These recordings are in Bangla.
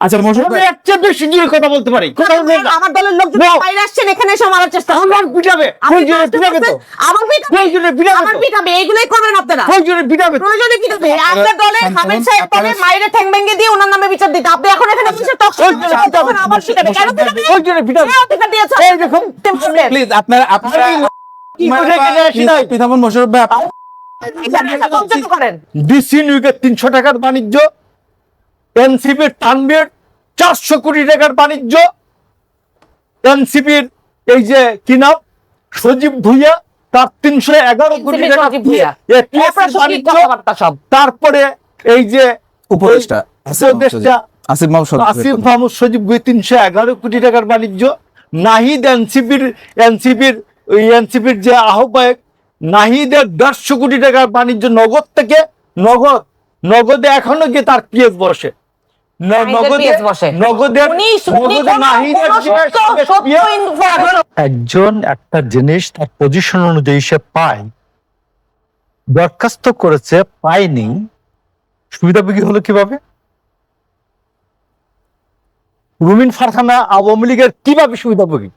আচ্ছা আমি বেশি কথা বলতে পারি। কথা বলবেন আমার দলের লোকজন বাইরে আসছেন এখানে এসে মারার চেষ্টা করছেন। আমার পিটাবে। প্রয়োজনে পিটাবে তো। আমার পিটাবে। প্রয়োজনে পিটাবে আমার পিটাবে এইগুলোই করবেন আপনারা। প্রয়োজনে পিটাবে প্রয়োজনে পিটাবে আপনার দলে হামিদ সাহেব আপনারা- মাইরে ঠ্যাং ভেঙে দিয়ে ওনার নামে বিচার দিতে। আপনি এখন এখানে বসে টক শো প্রয়োজনে করছেন, পিটাবে তখন আমার পিটাবে। কেন পিটাবে? প্রয়োজনে পিটাবে। কে অধিকার দিয়েছে? এই দেখুন প্লিজ আপনারা আপনারা কি করে এখানে আসি নাই? আপনি থামুন মোশাররফ ভাই করেন। ডিসি টাকার বাণিজ্য এনসিপির তানবির চারশো কোটি টাকার বাণিজ্য। এনসিপির এই যে কি নাম? সজীব ভুইয়া তার তিনশো এগারো কোটি টাকা বাণিজ্য। তারপরে এই যে উপদেষ্টা উপদেষ্টা আসিফ মাহমুদ সদস্য। আসিফ মাহমুদ সজীব ভুইয়া তিনশো এগারো কোটি টাকার বাণিজ্য। নাহিদ এনসিপির এনসিপির ওই এনসিপির যে আহ্বায়ক নাহিদের দেড়শো কোটি টাকার বাণিজ্য নগদ থেকে নগদ নগদে এখনও গিয়ে তার পিএস বসে। একজন একটা জিনিস তার পজিশন অনুযায়ী সে পায়। দরখাস্ত করেছে পায়নি। সুবিধাভোগী হলো কীভাবে? রুমিন ফারখানা আওয়ামী লীগের কীভাবে সুবিধাভোগী?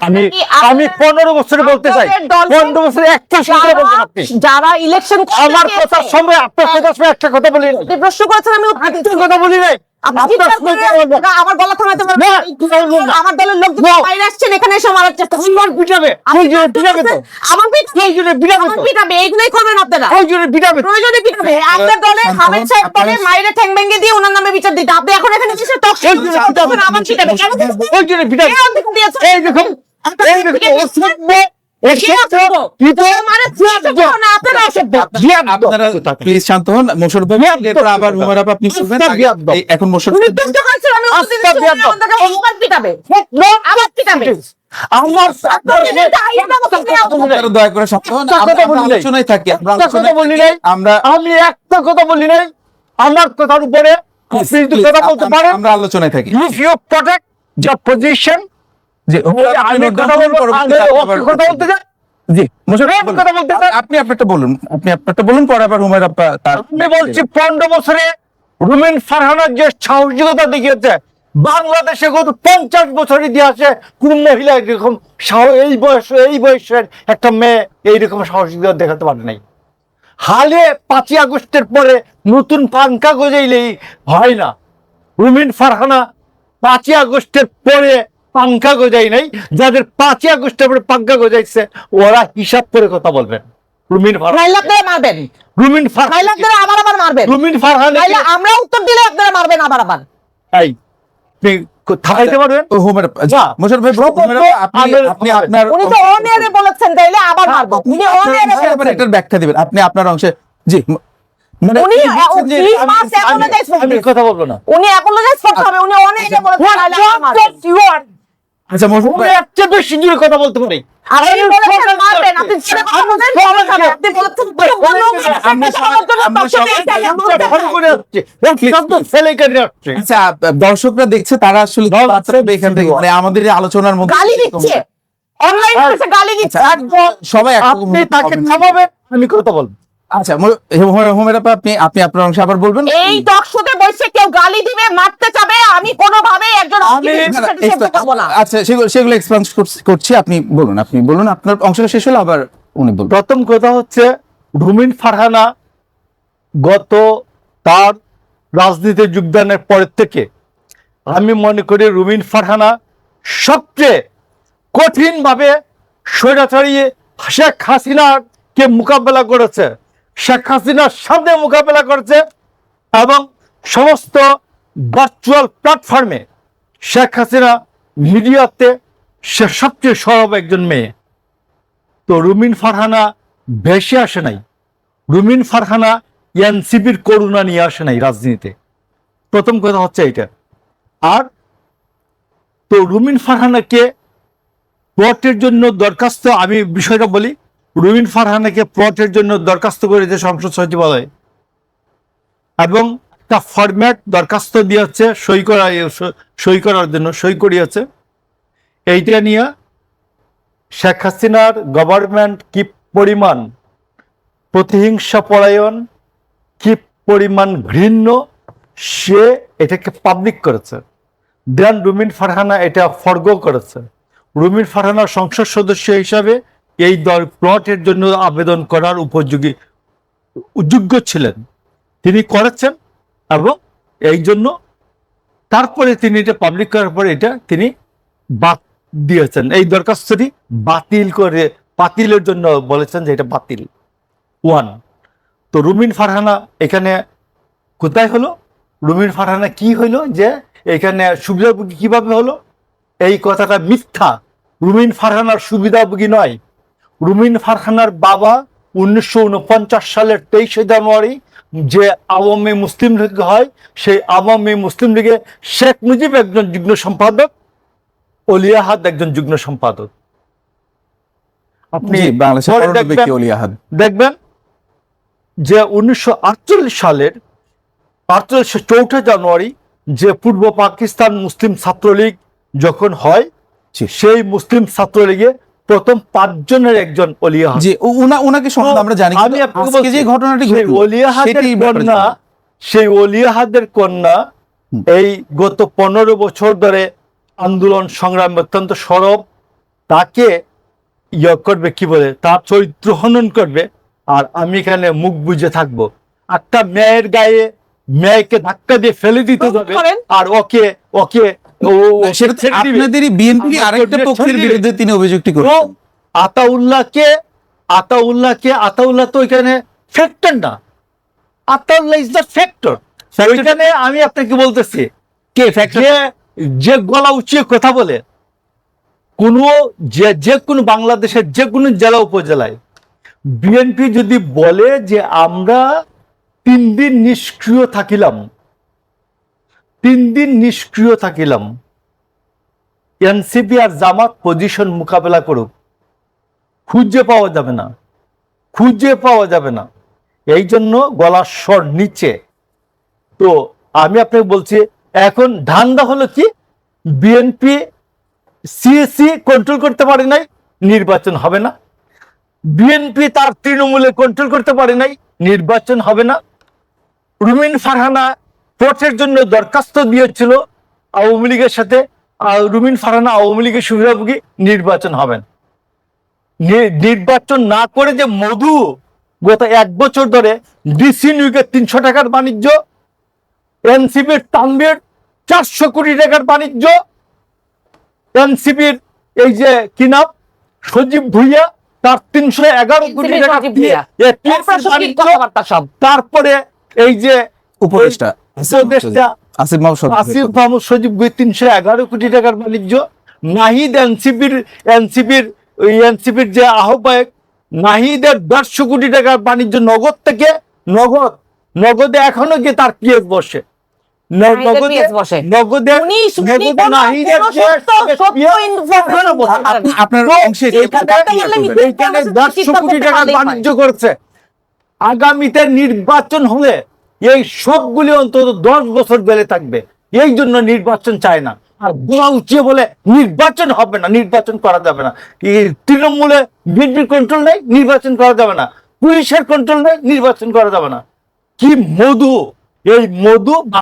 আমি আমি আপনার- পনেরো বছরে বলতে চাই। আপনাদের দলে পনেরো বছরে একটা সুবিধা বলতে আপনি। যারা- ইলেকশন আমার কথার সময় আপনার কথার সময় একটা কথা বলি প্রশ্ন করেছেন আমি। কথা বলি নাই। আমার গলা থামাতে। আমার দলের বাইরে আসছেন এখানে এসে মারার চেষ্টা পিটাবে আমার পিটাবে এইগুলোই করবেন আপনারা। পিটাবে প্রয়োজনে পিটাবে আপনার দলে হামিদ সাহেব তবে আপনারা- ঠ্যাং ভেঙে দিয়ে ওনার নামে বিচার দিতে। আপনি এখন এখানে বসে টক আমার পিটাবে কেন পিটাবে? প্রয়োজনে পিটাবে এই দেখুন এই দেখুন এখন। আমার উচিত। আপনারা দয়া করে শান্ত একটা কথা আমরা বলি নাই। আলোচনায় থাকি আমরা একটা কথা বলি নাই। আমরা আমি একটা কথা বলি নাই। আমার কথার উপরে আমরা- আলোচনায় থাকি। ইফ ইউ প্রোটেক্ট পজিশন জি কথা বলতে জি। কথা বলতে আপনি আপনারটা বলুন আপনি আপনারটা বলুন পরে আবার আমি বলছি পনেরো বছরে রুমিন ফারহানার যে সাহসিকতা দেখিয়েছে বাংলাদেশে গত পঞ্চাশ বছর ইতিহাসে কোন মহিলা এরকম এই বয়স এই বয়সের একটা মেয়ে এইরকম সাহসিকতা দেখাতে পারে নাই। হালে পাঁচই আগস্টের পরে নতুন পাঙ্কা গজাইলেই হয় না। রুমিন ফারহানা পাঁচই আগস্টের পরে পাঙ্কা গজাই নাই যাদের পাঁচই আগস্টের পরে পাঙ্কা গজাইছে ওরা হিসাব করে কথা বলবেন। রুমিন ফারহানা মারবেন। রুমিন ফারহানা আবার আবার মারবেন। রুমিন ফারহানা আমরা উত্তর দিলে আপনারা মারবেন আবার আবার। এই আপনি থাকাইতে পারবেন? হুমার ভাই আপনার উনি তো অনিয়ারে বলেছেন তাইলে আবার মারবো। উনি অনিয়ারে অংশে আবার বলেছেন। এটার ব্যাখ্যা দিবেন। আপনি আপনার অংশে জি মানে উনি. কথা বলব না। উনি করতে হবে উনি বলেছেন আচ্ছা বেশি কথা বলতে পারি। আচ্ছা দর্শকরা দেখছে তারা আসলে এখান থেকে মানে আমাদের আলোচনার মধ্যে গালি দিচ্ছে। অনলাইন এসে গালি দিচ্ছে। আচ্ছা, সবাই আপনি তাকে আমি কথা বলব। আচ্ছা হুমার- হুমার আপা, আপনি আপনি আপনার অংশে আবার বলবেন? এই কেউ গালি দিবে মারতে চাবে আমি কোনোভাবে একজন আচ্ছা সেগুলো করছি আপনি বলুন আপনি বলুন আপনার অংশটা শেষ হলো আবার উনি বলবেন প্রথম কথা হচ্ছে রুমিন ফারহানা গত তার রাজনীতিতে যোগদানের পরের থেকে আমি মনে করি রুমিন ফারহানা সবচেয়ে কঠিনভাবে স্বৈরাচারী শেখ হাসিনাকে মোকাবেলা করেছে। শেখ হাসিনার সামনে মোকাবেলা করেছে এবং সমস্ত ভার্চুয়াল প্ল্যাটফর্মে শেখ হাসিনা মিডিয়াতে সে সবচেয়ে সরব একজন মেয়ে। তো রুমিন ফারহানা ভেসে আসে নাই। রুমিন ফারহানা এনসিপির করুণা নিয়ে আসে নাই রাজনীতিতে। প্রথম কথা হচ্ছে এটা আর তো রুমিন ফারহানাকে প্লটের জন্য দরখাস্ত, আমি বিষয়টা বলি, রুমিন ফারহানাকে প্লটের জন্য দরখাস্ত করে করেছে সংসদ সচিবালয়। এবং একটা ফরম্যাট দরখাস্ত দিয়েছে, সই করা, সই করার জন্য, সই করিয়েছে। এইটা নিয়ে শেখ হাসিনার গভর্নমেন্ট কি পরিমাণ প্রতিহিংসা পরায়ণ কি পরিমাণ ঘৃণ্য, সে এটাকে পাবলিক করেছে। দেন রুমিন ফারহানা এটা ফর্গ করেছে। রুমিন ফারহানা সংসদ সদস্য হিসাবে এই দল প্লটের জন্য আবেদন করার উপযোগী, যোগ্য ছিলেন। তিনি করেছেন। এবং এই জন্য তারপরে তিনি এটা পাবলিক করার পরে এটা তিনি বাদ দিয়েছেন। এই দরখাস্তটি বাতিল করে, বাতিলের জন্য বলেছেন যে এটা বাতিল। ওয়ান, তো রুমিন ফারহানা এখানে কোথায় হলো? রুমিন ফারহানা কি হইল যে এখানে সুবিধাভোগী কীভাবে হলো? এই কথাটা মিথ্যা। রুমিন ফারহানার সুবিধাভোগী নয়। রুমিন ফারহানার বাবা উনিশশো উনপঞ্চাশ সালের তেইশে জানুয়ারি যে আওয়ামী মুসলিম লীগ হয় সেই আওয়ামী মুসলিম লীগে শেখ মুজিব একজন যুগ্ম সম্পাদক অলিয়াহাদ একজন যুগ্ম সম্পাদক। আপনি দেখবেন- যে উনিশশো আটচল্লিশ সালের আটচল্লিশশো চৌঠা জানুয়ারি যে পূর্ব পাকিস্তান মুসলিম ছাত্রলীগ যখন হয় সেই মুসলিম ছাত্রলীগে প্রথম পাঁচজনের একজন অলিয়া জি উনা সম্বন্ধে আমরা জানি আমি আপনাকে যে ঘটনাটি ঘটলো কন্যা সেই অলিয়াহাদের কন্যা এই গত পনেরো বছর ধরে আন্দোলন সংগ্রাম অত্যন্ত সরব। তাকে ইয়ে করবে কি বলে? তার চরিত্র হনন করবে। আর আমি এখানে মুখ বুঝে থাকব। একটা মেয়ের গায়ে মেয়েকে ধাক্কা দিয়ে ফেলে দিতে যাবে করেন। আর ওকে ওকে ও সেটা আপনাদেরই বিএনপি আরেকটা পক্ষের। বিরুদ্ধে তিনি অভিযুক্তি তো করেছেন আতাউল্লাহকে আতাউল্লাহকে আতাউল্লাহ তো এখানে ফ্যাক্টর না। আতাউল্লাহ ইজ দ্য ফ্যাক্টর ওইখানে আমি আপনাকে বলতেছি কে ফ্যাক্টর যে যে গলা উঁচিয়ে কথা বলে কোনো যে যে কোনো বাংলাদেশের যে কোনো জেলা উপজেলায় বিএনপি যদি বলে যে আমরা তিন দিন নিষ্ক্রিয় থাকিলাম তিন দিন নিষ্ক্রিয় থাকিলাম। এনসিপি আর জামাত পজিশন মোকাবেলা করুক। খুঁজে পাওয়া যাবে না। খুঁজে পাওয়া যাবে না। এই জন্য গলার স্বর নিচে। তো আমি আপনাকে বলছি, এখন ধান্দা হলো কি? বিএনপি সিএসি কন্ট্রোল করতে পারে নাই, নির্বাচন হবে না। বিএনপি তার তৃণমূলে কন্ট্রোল করতে পারে নাই, নির্বাচন হবে না। রুমিন ফারহানা ভোটের জন্য দরখাস্ত দিয়েছিল আওয়ামী লীগের সাথে রুমিন ফারহানা আওয়ামী লীগের সুবিধাভোগী নির্বাচন হবেন। নির্বাচন না করে যে মধু গত এক বছর ধরে ডিসি নিউকের তিনশো টাকার বাণিজ্য এনসিপির তানবির চারশো কোটি টাকার বাণিজ্য এনসিপির এই যে কি নাম? সজীব ভুইয়া তার তিনশো এগারো কোটি টাকা তারপরে এই যে উপদেষ্টা আসিফ মাহমুদ আসিফ সজীব। ভুইয়া তিনশো এগারো কোটি টাকার বাণিজ্য নাহিদ এনসিপির এনসিপির এনসিপির যে আহ্বায়ক নাহিদের দেড়শো কোটি টাকার বাণিজ্য নগদ থেকে। নগদ। নগদে এখনও গিয়ে তার কেস বসে। আগামীতে নির্বাচন হলে এই সবগুলি অন্তত দশ বছর বেড়ে থাকবে। এই জন্য নির্বাচন চায় না। আর গোড়া উঠিয়ে বলে নির্বাচন হবে না, নির্বাচন করা যাবে না। তৃণমূলে বিএনপির কন্ট্রোল নেই, নির্বাচন করা যাবে না। পুলিশের কন্ট্রোল নেই, নির্বাচন করা যাবে না। কি মধু, এই মধু